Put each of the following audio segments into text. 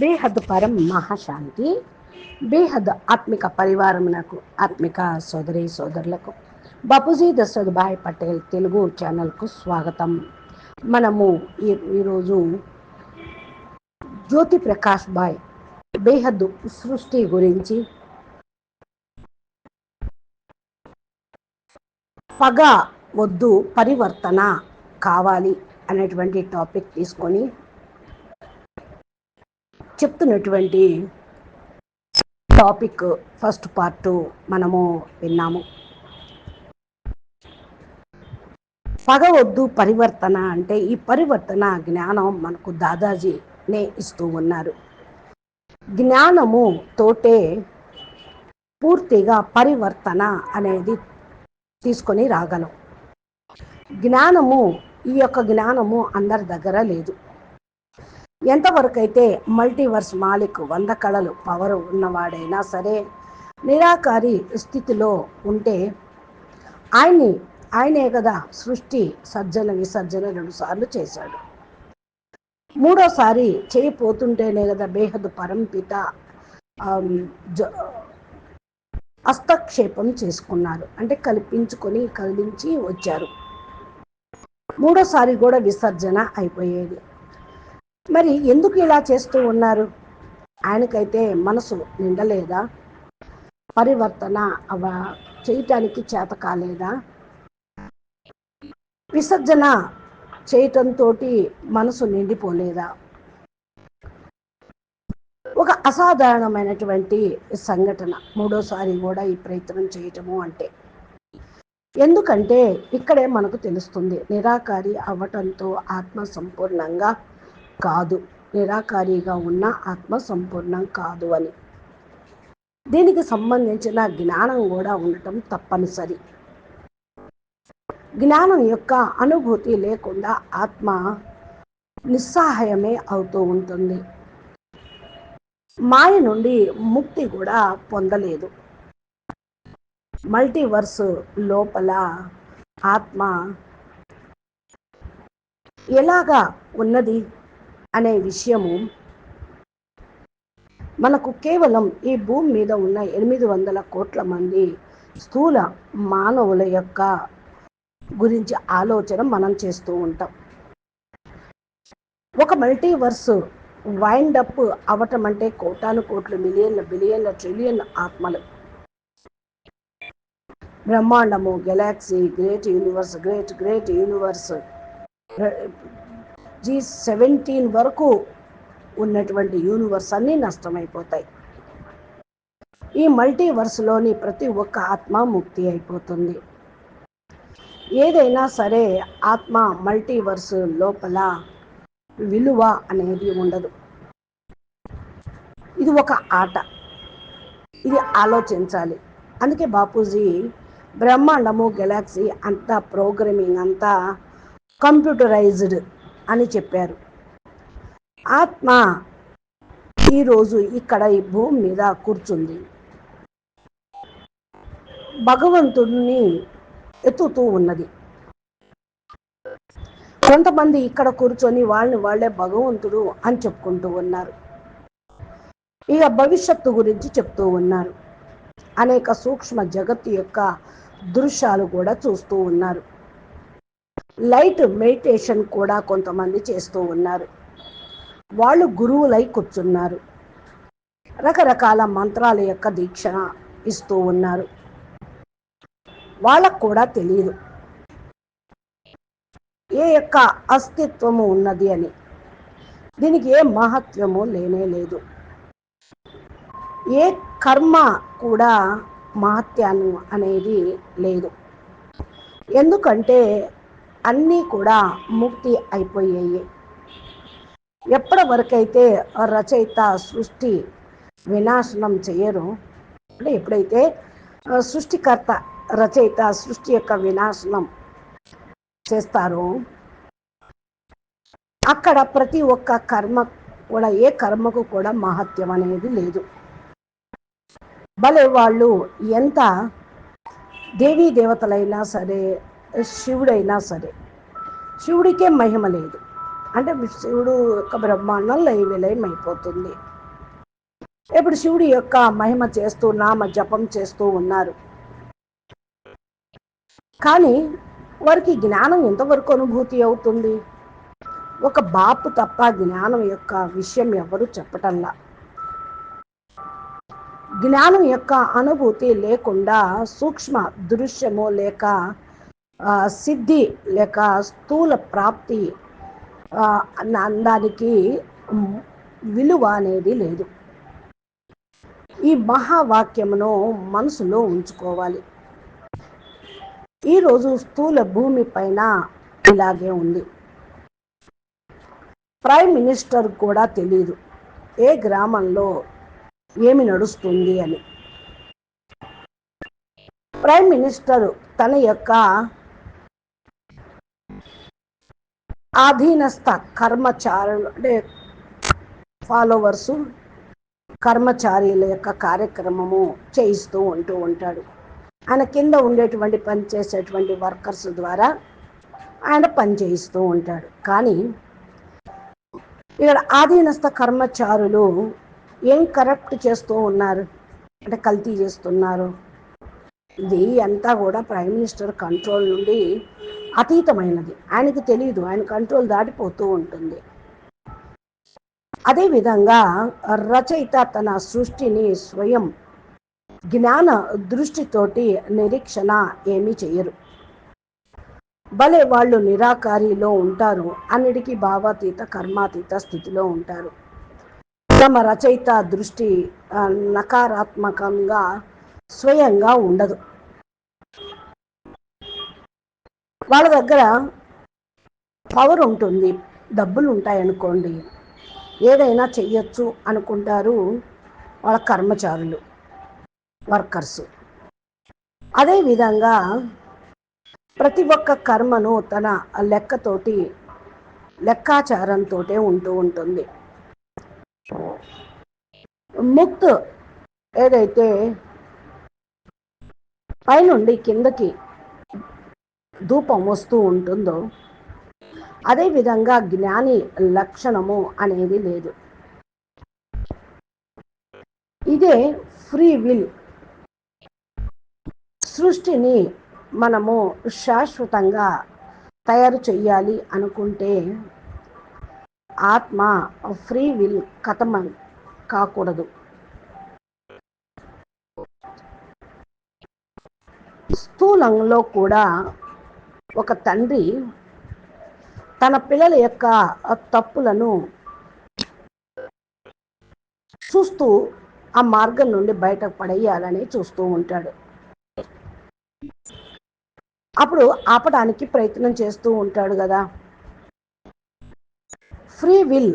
బేహద్ పరం మహాశాంతి బేహద్ ఆత్మిక పరివారమునకు ఆత్మిక సోదరి సోదరులకు బాపూజీ దశరథభాయ్ పటేల్ తెలుగు ఛానల్కు స్వాగతం. మనము ఈ ఈరోజు జ్యోతి ప్రకాష్ బాయ్ బేహద్ సృష్టి గురించి పగ వద్దు పరివర్తన కావాలి అనేటువంటి టాపిక్ తీసుకొని చెప్తున్నటువంటి టాపిక్ ఫస్ట్ పార్ట్ మనము విన్నాము. పగవద్దు పరివర్తన అంటే ఈ పరివర్తన జ్ఞానం మనకు దాదాజీనే ఇస్తూ ఉన్నారు. జ్ఞానము తోటే పూర్తిగా పరివర్తన అనేది తీసుకొని రాగలం. జ్ఞానము ఈ యొక్క జ్ఞానము అందరి దగ్గర లేదు. ఎంతవరకు అయితే మల్టీవర్స్ మాలిక్ వంద కళలు పవర్ ఉన్నవాడైనా సరే నిరాకారి స్థితిలో ఉంటే ఆయన్ని ఆయనే కదా సృష్టి సర్జన విసర్జన రెండుసార్లు చేశాడు. మూడోసారి చేయపోతుంటేనే కదా బేహద్ పరంపిత హస్తక్షేపం చేసుకున్నారు. అంటే కల్పించుకొని కదిలించి వచ్చారు. మూడోసారి కూడా విసర్జన అయిపోయేది. మరి ఎందుకు ఇలా చేస్తూ ఉన్నారు? ఆయనకైతే మనసు నిండలేదా? పరివర్తన అవ చేయటానికి చేత కాలేదా? విసర్జన చేయటంతో మనసు నిండిపోలేదా? ఒక అసాధారణమైనటువంటి సంఘటన మూడోసారి కూడా ఈ ప్రయత్నం చేయటము అంటే. ఎందుకంటే ఇక్కడే మనకు తెలుస్తుంది నిరాకారి అవ్వటంతో ఆత్మ సంపూర్ణంగా కాదు. నిరాకారిగా ఉన్న ఆత్మ సంపూర్ణం కాదు అని. దీనికి సంబంధించిన జ్ఞానం కూడా ఉండటం తప్పనిసరి. జ్ఞానం యొక్క అనుభూతి లేకుండా ఆత్మ నిస్సహాయమే అవుతూ ఉంటుంది. మాయ నుండి ముక్తి కూడా పొందలేదు. మల్టీవర్స్ లోపల ఆత్మ ఎలాగా ఉన్నది? అనే విషయము మనకు కేవలం ఈ భూమి మీద ఉన్న ఎనిమిది వందల కోట్ల మంది స్థూల మానవుల యొక్క గురించి ఆలోచన మనం చేస్తూ ఉంటాం. ఒక మల్టీవర్స్ వైండ్ అప్ అవటం అంటే కోటాను కోట్లు మిలియన్ల బిలియన్ల ట్రిలియన్ల ఆత్మలు. బ్రహ్మాండము galaxy great universe great great universe G seventeen వరకు ఉన్నటువంటి యూనివర్స్ అన్నీ నష్టమైపోతాయి. ఈ మల్టీవర్స్లోని ప్రతి ఒక్క ఆత్మ ముక్తి అయిపోతుంది. ఏదైనా సరే ఆత్మ మల్టీవర్స్ లోపల విలువ అనేది ఉండదు. ఇది ఒక ఆట. ఇది ఆలోచించాలి. అందుకే బాపూజీ బ్రహ్మాండము గెలాక్సీ అంతా ప్రోగ్రామింగ్ అంతా కంప్యూటరైజ్డ్ అని చెప్పారు. ఆత్మ ఈరోజు ఇక్కడ ఈ భూమి మీద కూర్చుంది. భగవంతుడిని ఎత్తుతూ ఉన్నది. కొంతమంది ఇక్కడ కూర్చొని వాళ్ళని వాళ్ళే భగవంతుడు అని చెప్పుకుంటూ ఉన్నారు. ఇక భవిష్యత్తు గురించి చెప్తూ ఉన్నారు. అనేక సూక్ష్మ జగత్తు యొక్క దృశ్యాలు కూడా చూస్తూ ఉన్నారు. లైట్ మెడిటేషన్ కూడా కొంతమంది చేస్తూ ఉన్నారు. వాళ్ళు గురువులై కూర్చున్నారు. రకరకాల మంత్రాల యొక్క దీక్షణ ఇస్తూ ఉన్నారు. వాళ్ళకు కూడా తెలియదు ఏ యొక్క అస్తిత్వము ఉన్నది అని. దీనికి ఏ మహత్వము లేనే లేదు. ఏ కర్మ కూడా మహత్యాన్ని అనేది లేదు. ఎందుకంటే అన్నీ కూడా ముక్తి అయిపోయాయి. ఎప్పటి వరకైతే రచయిత సృష్టి వినాశనం చేయరు అంటే ఎప్పుడైతే సృష్టికర్త రచయిత సృష్టి యొక్క వినాశనం చేస్తారో అక్కడ ప్రతి ఒక్క కర్మ కూడా ఏ కర్మకు కూడా మహత్యం అనేది లేదు. భలే వాళ్ళు ఎంత దేవీ దేవతలైనా సరే శివుడైనా సరే శివుడికే మహిమ లేదు. అంటే శివుడు యొక్క బ్రహ్మాండం లయ విలయం అయిపోతుంది. ఇప్పుడు శివుడి యొక్క మహిమ చేస్తూ నామ జపం చేస్తూ ఉన్నారు. కానీ వారికి జ్ఞానం ఎంతవరకు అనుభూతి అవుతుంది? ఒక బాపు తప్ప జ్ఞానం యొక్క విషయం ఎవరు చెప్పటంలా? జ్ఞానం యొక్క అనుభూతి లేకుండా సూక్ష్మ దృశ్యము లేక సిద్ధి లేక స్థూల ప్రాప్తి దానికి విలువ అనేది లేదు. ఈ మహావాక్యమును మనసులో ఉంచుకోవాలి. ఈరోజు స్థూల భూమి పైన ఇలాగే ఉంది. ప్రైమ్ మినిస్టర్ కూడా తెలియదు ఏ గ్రామంలో ఏమి నడుస్తుంది అని. ప్రైమ్ మినిస్టర్ తన యొక్క ఆధీనస్థ కర్మచారులు అంటే ఫాలోవర్సు కర్మచారీల యొక్క కార్యక్రమము చేయిస్తూ ఉంటూ ఉంటాడు. ఆయన కింద ఉండేటువంటి పని చేసేటువంటి వర్కర్స్ ద్వారా ఆయన పని చేయిస్తూ ఉంటాడు. కానీ ఇక్కడ ఆధీనస్థ కర్మచారులు ఏం కరప్ట్ చేస్తూ ఉన్నారు? అంటే కల్తీ చేస్తున్నారు. ఇది అంతా కూడా ప్రైమ్ మినిస్టర్ కంట్రోల్ నుండి అతీతమైనది. ఆయనకు తెలియదు ఆయన కంట్రోల్ దాటిపోతూ ఉంటుంది. అదేవిధంగా రచయిత తన సృష్టిని స్వయం జ్ఞాన దృష్టితోటి నిరీక్షణ ఏమీ చేయరు. భలే వాళ్ళు నిరాకారిలో ఉంటారు. అన్నిటికీ భావాతీత కర్మాతీత స్థితిలో ఉంటారు. తమ రచయిత దృష్టి నకారాత్మకంగా స్వయంగా ఉండదు. వాళ్ళ దగ్గర పవర్ ఉంటుంది డబ్బులు ఉంటాయి అనుకోండి. ఏదైనా చెయ్యొచ్చు అనుకుంటారు వాళ్ళ కర్మచారులు వర్కర్స్. అదేవిధంగా ప్రతి ఒక్క కర్మను తన లెక్కతోటి లెక్కాచారంతో ఉంటూ ఉంటుంది. ముక్త్ ఏదైతే పైనుండి కిందకి ధూపం వస్తూ ఉంటుందో అదేవిధంగా జ్ఞాని లక్షణము అనేది లేదు. ఇదే ఫ్రీ విల్. సృష్టిని మనము శాశ్వతంగా తయారు చేయాలి అనుకుంటే ఆత్మ ఫ్రీ విల్ కథమ కాకూడదు. స్థూలంలో కూడా ఒక తండ్రి తన పిల్లల యొక్క తప్పులను చూస్తూ ఆ మార్గం నుండి బయటకు పడేయాలని చూస్తూ ఉంటాడు. అప్పుడు ఆపడానికి ప్రయత్నం చేస్తూ ఉంటాడు కదా. ఫ్రీ విల్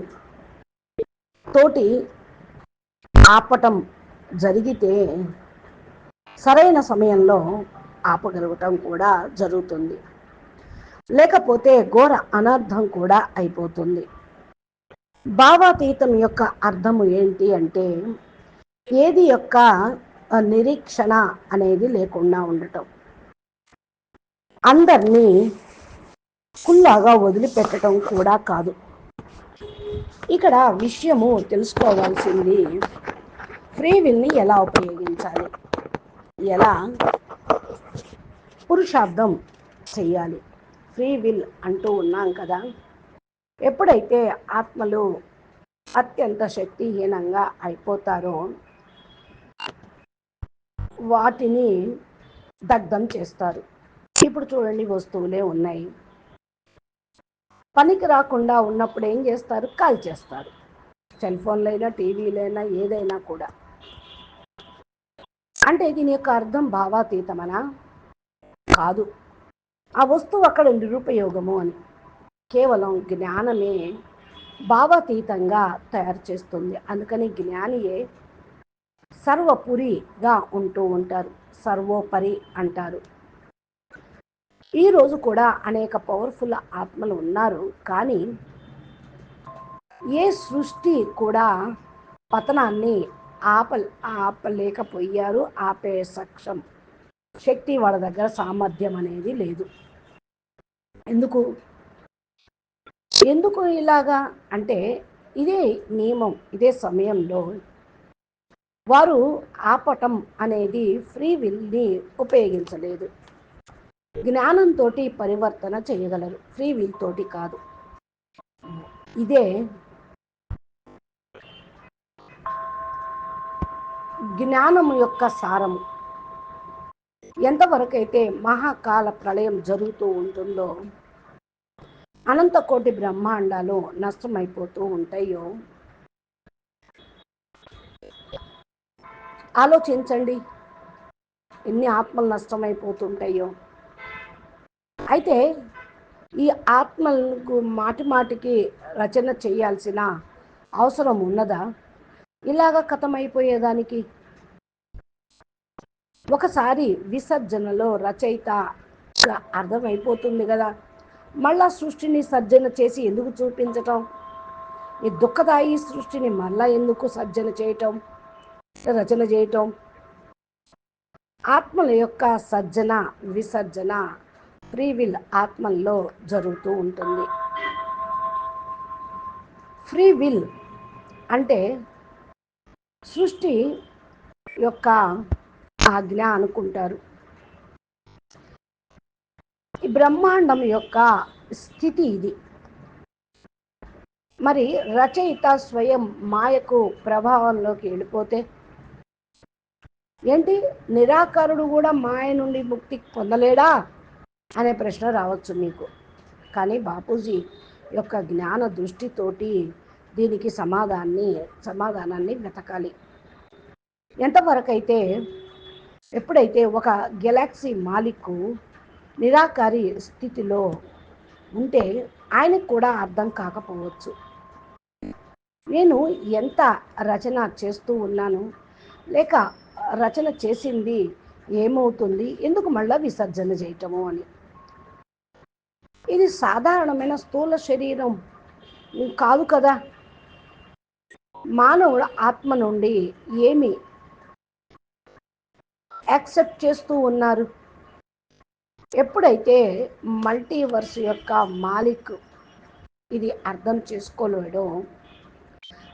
తోటి ఆపటం జరిగితే సరైన సమయంలో ఆపగలగటం కూడా జరుగుతుంది. లేకపోతే ఘోర అనర్థం కూడా అయిపోతుంది. భావాతీతం యొక్క అర్థము ఏంటి అంటే ఏది యొక్క నిరీక్షణ అనేది లేకుండా ఉండటం. అందరినీ కుల్లాగా వదిలిపెట్టడం కూడా కాదు. ఇక్కడ విషయము తెలుసుకోవాల్సింది ఫ్రీ విల్ని ఎలా ఉపయోగించాలి? ఎలా పురుషార్థం చేయాలి? ఫ్రీ విల్ అంటూ ఉన్నాం కదా. ఎప్పుడైతే ఆత్మలు అత్యంత శక్తిహీనంగా అయిపోతారో వాటిని దగ్ధం చేస్తారు. ఇప్పుడు చూడండి వస్తువులే ఉన్నాయి. పనికి రాకుండా ఉన్నప్పుడు ఏం చేస్తారు? కాల్ చేస్తారు. సెల్ ఫోన్లైనా టీవీలైనా ఏదైనా కూడా. అంటే దీని యొక్క అర్థం భావాతీతమనా? కాదు. ఆ వస్తువు అక్కడ నిరుపయోగము అని. కేవలం జ్ఞానమే భావాతీతంగా తయారు చేస్తుంది. అందుకని జ్ఞానియే సర్వపురిగా ఉంటూ ఉంటారు. సర్వోపరి అంటారు. ఈరోజు కూడా అనేక పవర్ఫుల్ ఆత్మలు ఉన్నారు. కానీ ఏ సృష్టి కూడా పతనాన్ని ఆప ఆపలేకపోయారు. ఆపే సక్షం. శక్తి వాళ్ళ దగ్గర సామర్థ్యం అనేది లేదు. ఎందుకు? ఎందుకు ఇలాగా? అంటే ఇదే నియమం ఇదే సమయంలో వారు ఆపటం అనేది ఫ్రీ విల్ని ఉపయోగించలేదు. జ్ఞానంతో పరివర్తన చేయగలరు. ఫ్రీ విల్ తోటి కాదు. ఇదే జ్ఞానం యొక్క సారము. ఎంతవరకైతే మహాకాల ప్రళయం జరుగుతూ ఉంటుందో అనంత కోటి బ్రహ్మాండాలు నష్టమైపోతూ ఉంటాయో? ఆలోచించండి. ఎన్ని ఆత్మలు నష్టమైపోతుంటాయో? అయితే ఈ ఆత్మలకు మాటి మాటికి రచన చేయాల్సిన అవసరం ఉన్నదా? ఇలాగ కథమైపోయేదానికి ఒకసారి విసర్జనలో రచయిత అర్థమైపోతుంది కదా. మళ్ళా సృష్టిని సర్జన చేసి ఎందుకు చూపించటం? ఈ దుఃఖదాయి సృష్టిని మళ్ళా ఎందుకు సర్జన చేయటం? రచన చేయటం? ఆత్మల యొక్క సర్జన విసర్జన ఫ్రీవిల్ ఆత్మల్లో జరుగుతూ ఉంటుంది. ఫ్రీ విల్ అంటే సృష్టి యొక్క ఆజ్ఞ అనుకుంటారు. ఈ బ్రహ్మాండం యొక్క స్థితి ఇది. మరి రచయిత స్వయం మాయకు ప్రభావంలోకి వెళ్ళిపోతే ఏంటి? నిరాకరుడు కూడా మాయ నుండి ముక్తి పొందలేడా? అనే ప్రశ్న రావచ్చు మీకు. కానీ బాపూజీ యొక్క జ్ఞాన దృష్టితోటి దీనికి సమాధాన్ని సమాధానాన్ని వెతకాలి. ఎంతవరకైతే ఎప్పుడైతే ఒక గెలాక్సీ మాలిక్ నిరాకారి స్థితిలో ఉంటే ఆయనకు కూడా అర్థం కాకపోవచ్చు. నేను ఎంత రచన చేస్తూ ఉన్నాను? లేక రచన చేసింది ఏమవుతుంది? ఎందుకు మళ్ళా విసర్జన చేయటము అని. ఇది సాధారణమైన స్థూల శరీరం కాదు కదా? మానవుడు ఆత్మ నుండి ఏమి యాక్సెప్ట్ చేస్తూ ఉన్నారు. ఎప్పుడైతే మల్టీవర్స్ యొక్క మాలిక్ ఇది అర్థం చేసుకోలేడో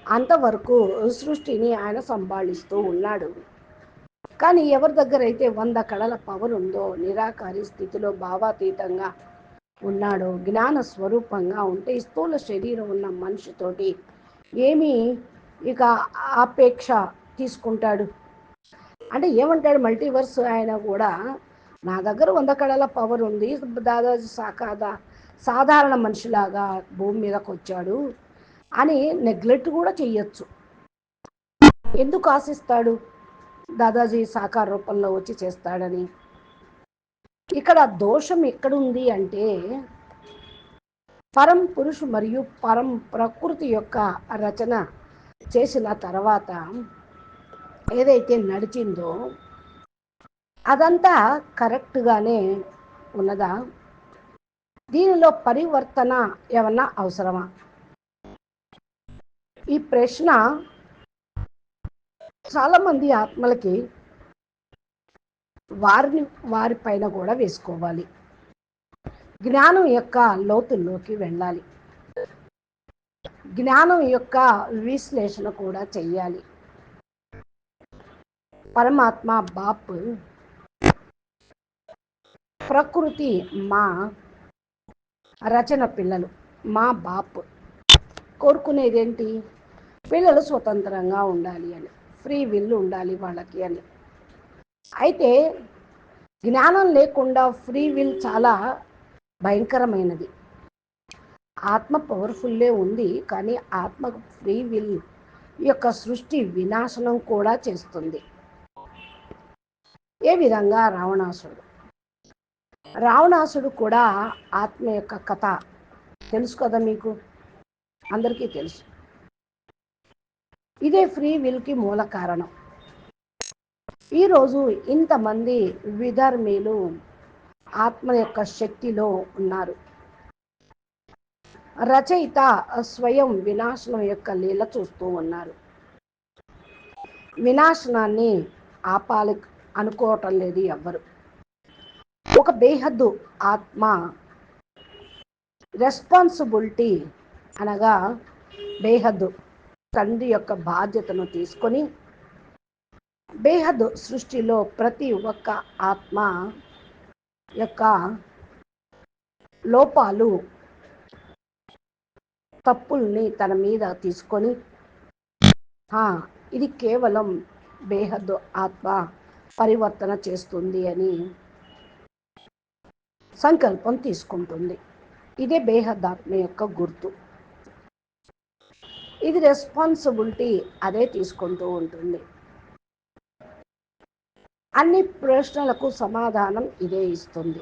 అంతవరకు సృష్టిని ఆయన సంభాళిస్తూ ఉన్నాడు. కానీ ఎవరి దగ్గర అయితే వంద కళల పవర్ ఉందో నిరాకారి స్థితిలో భావాతీతంగా ఉన్నాడో జ్ఞాన స్వరూపంగా ఉంటే స్థూల శరీరం ఉన్న మనిషితోటి ఏమి ఇక ఆపేక్ష తీసుకుంటాడు. అంటే ఏమంటాడు మల్టీవర్స్ ఆయన కూడా నా దగ్గర వంద కళల పవర్ ఉంది దాదాజీ సాకాదా సాధారణ మనిషిలాగా భూమి మీదకి వచ్చాడు అని నెగ్లెక్ట్ కూడా చెయ్యొచ్చు. ఎందుకు ఆశిస్తాడు? దాదాజీ సాకార రూపంలో వచ్చి చేస్తాడని. ఇక్కడ దోషం ఎక్కడుంది అంటే పరం పురుషు మరియు పరం ప్రకృతి యొక్క రచన చేసిన తర్వాత ఏదైతే నడిచిందో అదంతా కరెక్ట్గానే ఉన్నదా? దీనిలో పరివర్తన ఏమన్నా అవసరమా? ఈ ప్రశ్న చాలామంది ఆత్మలకి వారిని వారిపైన కూడా వేసుకోవాలి. జ్ఞానం యొక్క లోతుల్లోకి వెళ్ళాలి. జ్ఞానం యొక్క విశ్లేషణ కూడా చెయ్యాలి. పరమాత్మ బాప్. ప్రకృతి మా రచన పిల్లలు మా బాప్. కోరుకునేదేంటి? పిల్లలు స్వతంత్రంగా ఉండాలి అని ఫ్రీ విల్ ఉండాలి వాళ్ళకి అని. అయితే జ్ఞానం లేకుండా ఫ్రీ విల్ చాలా భయంకరమైనది. ఆత్మ పవర్ఫుల్లే ఉంది కానీ ఆత్మకు ఫ్రీ విల్ యొక్క సృష్టి వినాశనం కూడా చేస్తుంది. ఏ విధంగా రావణాసుడు రావణాసుడు కూడా ఆత్మ యొక్క కథ తెలుసు కదా మీకు? అందరికీ తెలుసు. ఇదే ఫ్రీ విల్కి మూల కారణం. ఈరోజు ఇంతమంది విధర్మీలు ఆత్మ యొక్క శక్తిలో ఉన్నారు. రచయిత స్వయం వినాశనం యొక్క లీల చూస్తూ ఉన్నారు. వినాశనాన్ని ఆపాలి అనుకోవటం లేదు ఎవ్వరు. ఒక బేహద్దు ఆత్మ రెస్పాన్సిబిలిటీ అనగా బేహద్దు తండ్రి యొక్క బాధ్యతను తీసుకొని బేహద్దు సృష్టిలో ప్రతి ఒక్క ఆత్మ యొక్క లోపాలు తప్పుల్ని తన మీద తీసుకొని ఇది కేవలం బేహద్దు ఆత్మ. పరివర్తన చేస్తుంది అని సంకల్పం తీసుకుంటుంది. ఇదే బేహదాత్మ యొక్క గుర్తు. ఇది రెస్పాన్సిబిలిటీ అదే తీసుకుంటూ ఉంటుంది. అన్ని ప్రశ్నలకు సమాధానం ఇదే ఇస్తుంది.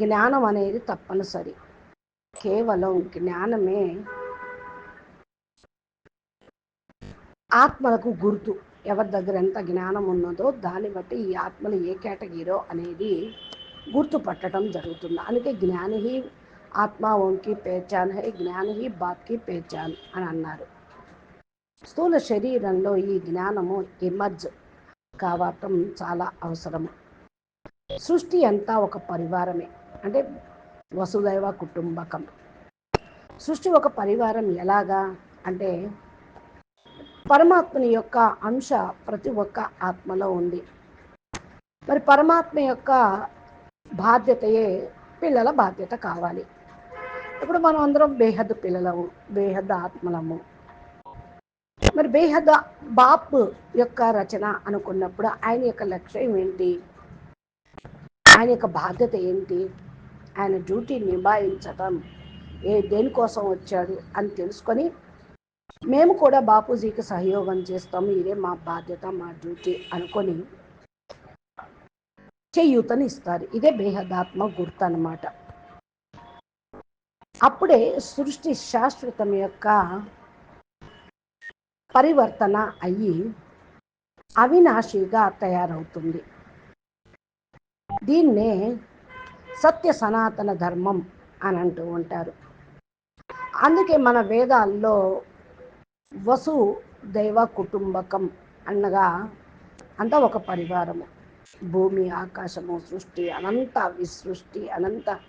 జ్ఞానం అనేది తప్పనిసరి. కేవలం జ్ఞానమే ఆత్మలకు గుర్తు. ఎవరి దగ్గర ఎంత జ్ఞానం ఉన్నదో దాన్ని బట్టి ఈ ఆత్మలు ఏ కేటగిరో అనేది గుర్తుపట్టడం జరుగుతుంది. అందుకే జ్ఞాని ఆత్మ ఓంకి పేచాన్ హై జ్ఞాని బాత్కి పేచాన్ అని అన్నారు. స్థూల శరీరంలో ఈ జ్ఞానము ఎమర్జ్ కావటం చాలా అవసరము. సృష్టి అంతా ఒక పరివారమే అంటే వసుదైవ కుటుంబకం. సృష్టి ఒక పరివారం ఎలాగా? అంటే పరమాత్మని యొక్క అంశ ప్రతి ఒక్క ఆత్మలో ఉంది. మరి పరమాత్మ యొక్క బాధ్యతయే పిల్లల బాధ్యత కావాలి. ఇప్పుడు మనం అందరం బేహద్ పిల్లలము బేహద్ ఆత్మలము. మరి బేహద్ బాప్ యొక్క రచన అనుకున్నప్పుడు ఆయన యొక్క లక్ష్యం ఏంటి? ఆయన యొక్క బాధ్యత ఏంటి? ఆయన డ్యూటీ నిభాయించటం ఏ దేనికోసం వచ్చాడు అని తెలుసుకొని మేము కూడా బాపూజీకి సహయోగం చేస్తాము. ఇదే మా బాధ్యత మా డ్యూటీ అనుకొని చేయూతని ఇస్తారు. ఇదే బేహదాత్మ గుర్తు అనమాట అప్పుడే సృష్టి శాశ్వతం యొక్క పరివర్తన అయ్యి అవినాశిగా తయారవుతుంది. దీన్నే సత్య సనాతన ధర్మం అని అంటూ ఉంటారు. అందుకే మన వేదాల్లో వసు దైవ కుటుంబకం అనగా అంతా ఒక పరివారము. భూమి ఆకాశము సృష్టి అనంత విసృష్టి అనంత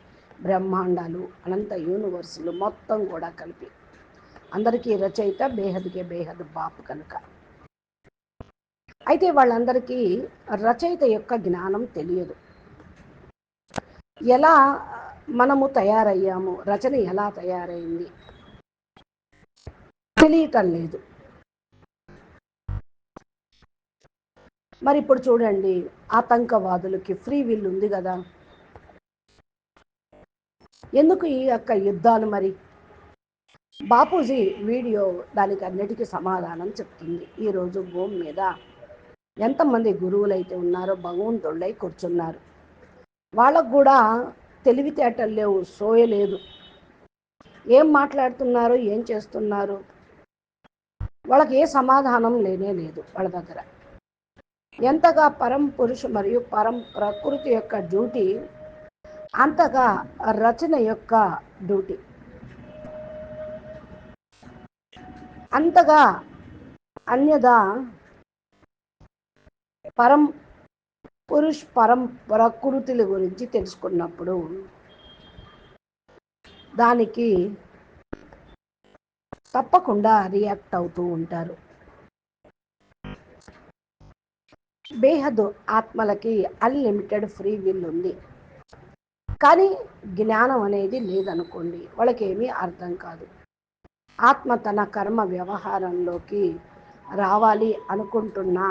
బ్రహ్మాండాలు అనంత యూనివర్సులు మొత్తం కూడా కలిపి. అందరికీ రచయిత బేహద్కే బేహద్ బాపు కనుక. అయితే వాళ్ళందరికీ రచయిత యొక్క జ్ఞానం తెలియదు. ఎలా మనము తయారయ్యాము రచన ఎలా తయారైంది తెలియటం లేదు మరి ఇప్పుడు చూడండి ఆతంకవాదులకి ఫ్రీ విల్ ఉంది కదా. ఎందుకు ఈ యొక్క యుద్ధాలు మరి? బాపూజీ వీడియో దానికి అన్నిటికీ సమాధానం చెప్తుంది. ఈరోజు భూమి మీద ఎంతమంది గురువులు అయితే ఉన్నారో భగవంతుళ్ళై కూర్చున్నారు. వాళ్ళకు కూడా తెలివితేటలు లేవు సోయలేదు. ఏం మాట్లాడుతున్నారు? ఏం చేస్తున్నారు? వాళ్ళకి ఏ సమాధానం లేనే లేదు వాళ్ళ దగ్గర. ఎంతగా పరం పురుషు మరియు పరం ప్రకృతి యొక్క డ్యూటీ అంతగా రచన యొక్క డ్యూటీ. అంతగా అన్యదా పరం పురుష్ పరం ప్రకృతుల గురించి తెలుసుకున్నప్పుడు దానికి తప్పకుండా రియాక్ట్ అవుతూ ఉంటారు. బేహదు ఆత్మలకి అన్లిమిటెడ్ ఫ్రీ విల్ ఉంది. కానీ జ్ఞానం అనేది లేదనుకోండి వాళ్ళకి ఏమీ అర్థం కాదు. ఆత్మ తన కర్మ వ్యవహారంలోకి రావాలి అనుకుంటున్నా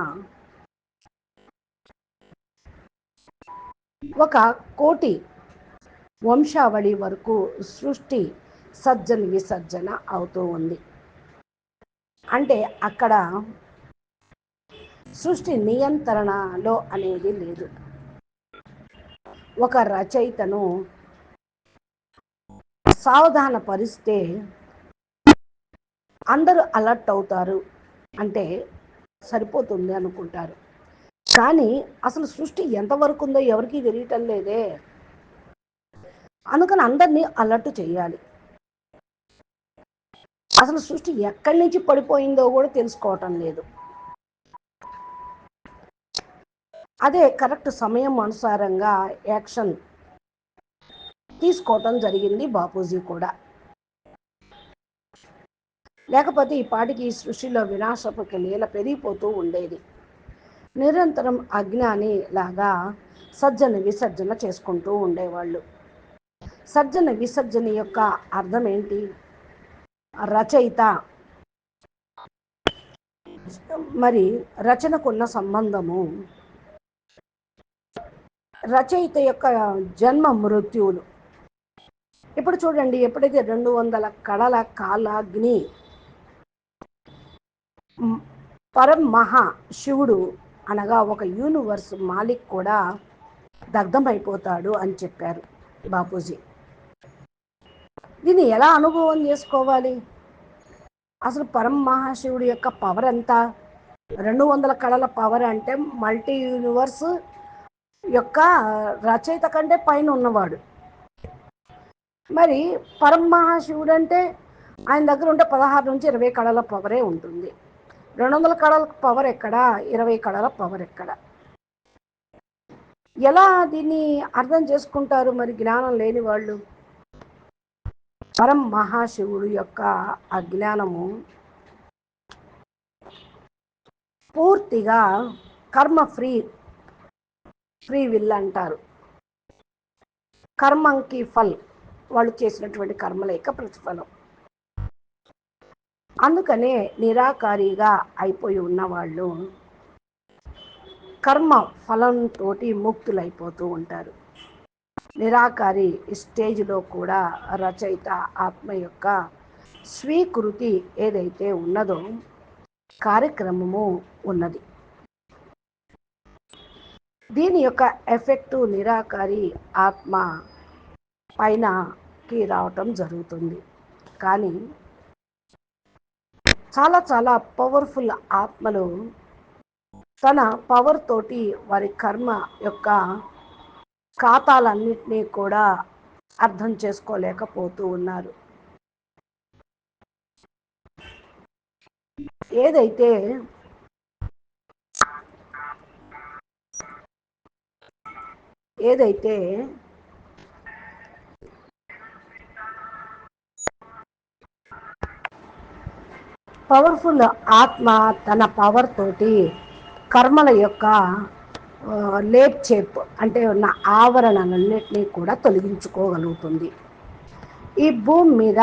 ఒక కోటి వంశావళి వరకు సృష్టి సజ్జన విసర్జన అవుతూ ఉంది. అంటే అక్కడ సృష్టి నియంత్రణలో అనేది లేదు. ఒక రచయితను సావధాన పరిస్తే అందరూ అలర్ట్ అవుతారు అంటే సరిపోతుంది అనుకుంటారు. కానీ అసలు సృష్టి ఎంతవరకు ఉందో ఎవరికి తెలియటం లేదే. అందుకని అందరినీ అలర్ట్ చేయాలి. అసలు సృష్టి ఎక్కడి నుంచి పడిపోయిందో కూడా తెలుసుకోవటం లేదు. అదే కరెక్ట్ సమయం అనుసారంగా యాక్షన్ తీసుకోవటం జరిగింది బాపూజీ కూడా. లేకపోతే ఈ పాటికి ఈ సృష్టిలో వినాశపక లీల పెరిగిపోతూ ఉండేది. నిరంతరం అజ్ఞాని లాగా సజ్జన విసర్జన చేసుకుంటూ ఉండేవాళ్ళు. సజ్జన విసర్జన యొక్క అర్థం ఏంటి? రచయిత. మరి రచనకున్న సంబంధము. రచయిత యొక్క జన్మ మృత్యువులు. ఇప్పుడు చూడండి ఎప్పుడైతే రెండు వందల కళల కాలాగ్ని పరం మహా శివుడు అనగా ఒక యూనివర్స్ మాలిక్ కూడా దగ్ధమైపోతాడు అని చెప్పారు బాపూజీ. దీన్ని ఎలా అనుభవం చేసుకోవాలి? అసలు పరం మహాశివుడి యొక్క పవర్ ఎంత? రెండు వందల కళల పవర్ అంటే మల్టీ యూనివర్స్ యొక్క రచయిత కంటే పైన ఉన్నవాడు. మరి పరం మహాశివుడు అంటే ఆయన దగ్గర ఉంటే పదహారు నుంచి ఇరవై కళల పవరే ఉంటుంది. రెండు వందల కళల పవర్ ఎక్కడ? ఇరవై కళల పవర్ ఎక్కడ? ఎలా దీన్ని అర్థం చేసుకుంటారు మరి జ్ఞానం లేని వాళ్ళు? పరం మహాశివుడు యొక్క అజ్ఞానము పూర్తిగా కర్మ ఫ్రీ ఫ్రీ విల్ అంటారు. కర్మంకి ఫల్ వాళ్ళు చేసినటువంటి కర్మలేక ప్రతిఫలం. అందుకనే నిరాకారిగా అయిపోయి ఉన్నవాళ్ళు కర్మ ఫలంతో ముక్తులైపోతూ ఉంటారు. నిరాకారి స్టేజ్లో కూడా రచయిత ఆత్మ యొక్క స్వీకృతి ఏదైతే ఉన్నదో కార్యక్రమము ఉన్నది. దీని యొక్క ఎఫెక్టు నిరాకారి ఆత్మ పైనకి రావటం జరుగుతుంది. కానీ చాలా చాలా పవర్ఫుల్ ఆత్మలు తన పవర్ తోటి వారి కర్మ యొక్క ఖాతాలన్నింటినీ కూడా అర్థం చేసుకోలేకపోతూ ఉన్నారు. ఏదైతే ఏదైతే పవర్ఫుల్ ఆత్మ తన పవర్ తోటి కర్మల యొక్క లేప్ చేప్ అంటే ఉన్న ఆవరణలన్నింటినీ కూడా తొలగించుకోగలుగుతుంది. ఈ భూమి మీద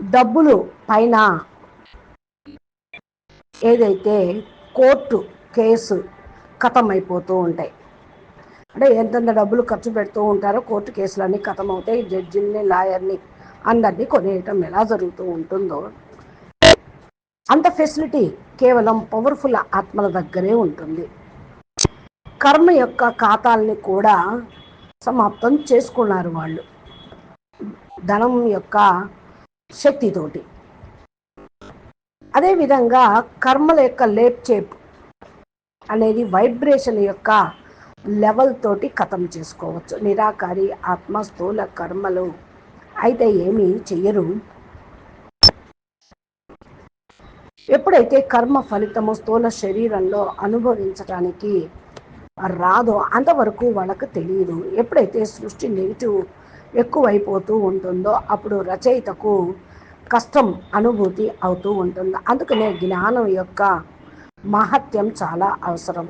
డబ్బులు పైన ఏదైతే కోర్టు కేసు అయిపోతూ ఉంటాయి. అంటే ఎంతెంత డబ్బులు ఖర్చు పెడుతూ ఉంటారో కోర్టు కేసులన్నీ అవుతాయి జడ్జిల్ని లాయర్ని అందరినీ కొనేయటం ఎలా జరుగుతూ ఉంటుందో అంత ఫెసిలిటీ కేవలం పవర్ఫుల్ ఆత్మల దగ్గరే ఉంటుంది. కర్మ యొక్క ఖాతాల్ని కూడా సమాప్తం చేసుకున్నారు వాళ్ళు. ధనం యొక్క శక్తితోటి. అదేవిధంగా కర్మల యొక్క లేప్ చేప్ అనేది వైబ్రేషన్ యొక్క లెవెల్ తోటి కథం చేసుకోవచ్చు. నిరాకారి ఆత్మ స్థూల కర్మలు అయితే ఏమీ చెయ్యరు. ఎప్పుడైతే కర్మ ఫలితము స్థూల శరీరంలో అనుభవించటానికి రాదో అంతవరకు వాళ్ళకు తెలియదు. ఎప్పుడైతే సృష్టి నెగిటివ్ ఎక్కువైపోతూ ఉంటుందో అప్పుడు రచయితకు కష్టం అనుభూతి అవుతూ ఉంటుంది. అందుకనే జ్ఞానం యొక్క మహత్యం చాలా అవసరం.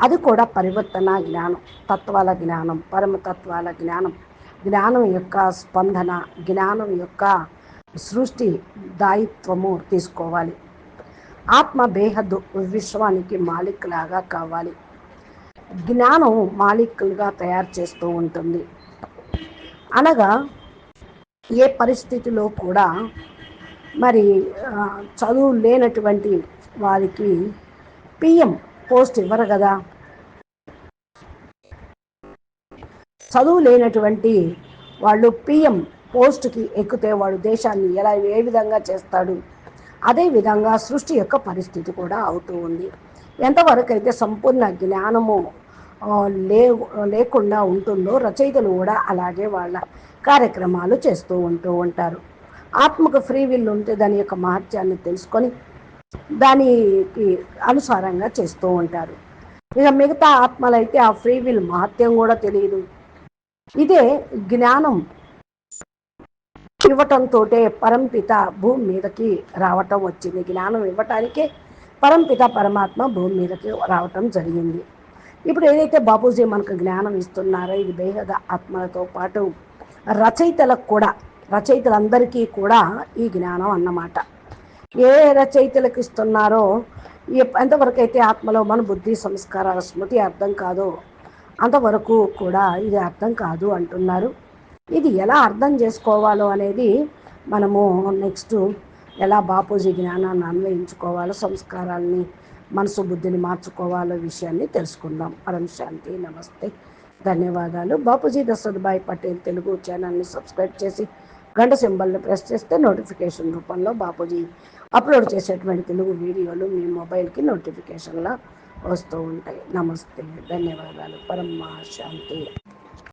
అది కూడా పరివర్తన జ్ఞానం తత్వాల జ్ఞానం పరమతత్వాల జ్ఞానం. జ్ఞానం యొక్క స్పందన జ్ఞానం యొక్క సృష్టి దాయిత్వము తీసుకోవాలి. ఆత్మ బేహద్దు విశ్వానికి మాలిక్ లాగా కావాలి. జ్ఞానం మాలిక్లుగా తయారు చేస్తూ ఉంటుంది. అనగా ఏ పరిస్థితిలో కూడా మరి చదువు లేనటువంటి వారికి పిఎం పోస్ట్ ఇవ్వరు కదా. చదువు లేనటువంటి వాళ్ళు పిఎం పోస్ట్కి ఎక్కితే వాడు దేశాన్ని ఎలా ఏ విధంగా చేస్తాడు? అదేవిధంగా సృష్టి యొక్క పరిస్థితి కూడా అవుతూ ఉంది. ఎంతవరకు అయితే సంపూర్ణ జ్ఞానము లే లేకుండా ఉంటుందో రచయితలు కూడా అలాగే వాళ్ళ కార్యక్రమాలు చేస్తూ ఉంటూ ఉంటారు. ఆత్మకు ఫ్రీ విల్ ఉంటే దాని యొక్క మహత్యాన్ని తెలుసుకొని దానికి అనుసారంగా చేస్తూ ఉంటారు. ఇక మిగతా ఆత్మలైతే ఆ ఫ్రీ విల్ మహత్యం కూడా తెలియదు. ఇదే జ్ఞానం. ఇవ్వటంతో పరంపిత భూమి మీదకి రావటం వచ్చింది. జ్ఞానం ఇవ్వటానికే పరంపిత పరమాత్మ భూమి మీదకి రావటం జరిగింది. ఇప్పుడు ఏదైతే బాపూజీ మనకు జ్ఞానం ఇస్తున్నారో ఇది బేహద ఆత్మలతో పాటు రచయితలకు కూడా రచయితలందరికీ కూడా ఈ జ్ఞానం అన్నమాట. ఏ రచయితలకు ఇస్తున్నారో ఎంతవరకు అయితే ఆత్మలో మన బుద్ధి సంస్కారాల స్మృతి అర్థం కాదో అంతవరకు కూడా ఇది అర్థం కాదు అంటున్నారు. ఇది ఎలా అర్థం చేసుకోవాలో అనేది మనము నెక్స్ట్ ఎలా బాపూజీ జ్ఞానాన్ని అన్వయించుకోవాలో సంస్కారాల్ని మనసు బుద్ధిని మార్చుకోవాలో విషయాన్ని తెలుసుకుందాం. పరం శాంతి నమస్తే. ధన్యవాదాలు. బాపూజీ దశరథభాయ్ పటేల్ తెలుగు ఛానల్ని సబ్స్క్రైబ్ చేసి గంట సింబల్ని ప్రెస్ చేస్తే నోటిఫికేషన్ రూపంలో బాపూజీ అప్లోడ్ చేసేటువంటి తెలుగు వీడియోలు మీ మొబైల్కి నోటిఫికేషన్లా వస్తూ ఉంటాయి. నమస్తే. ధన్యవాదాలు. పరమ శాంతి.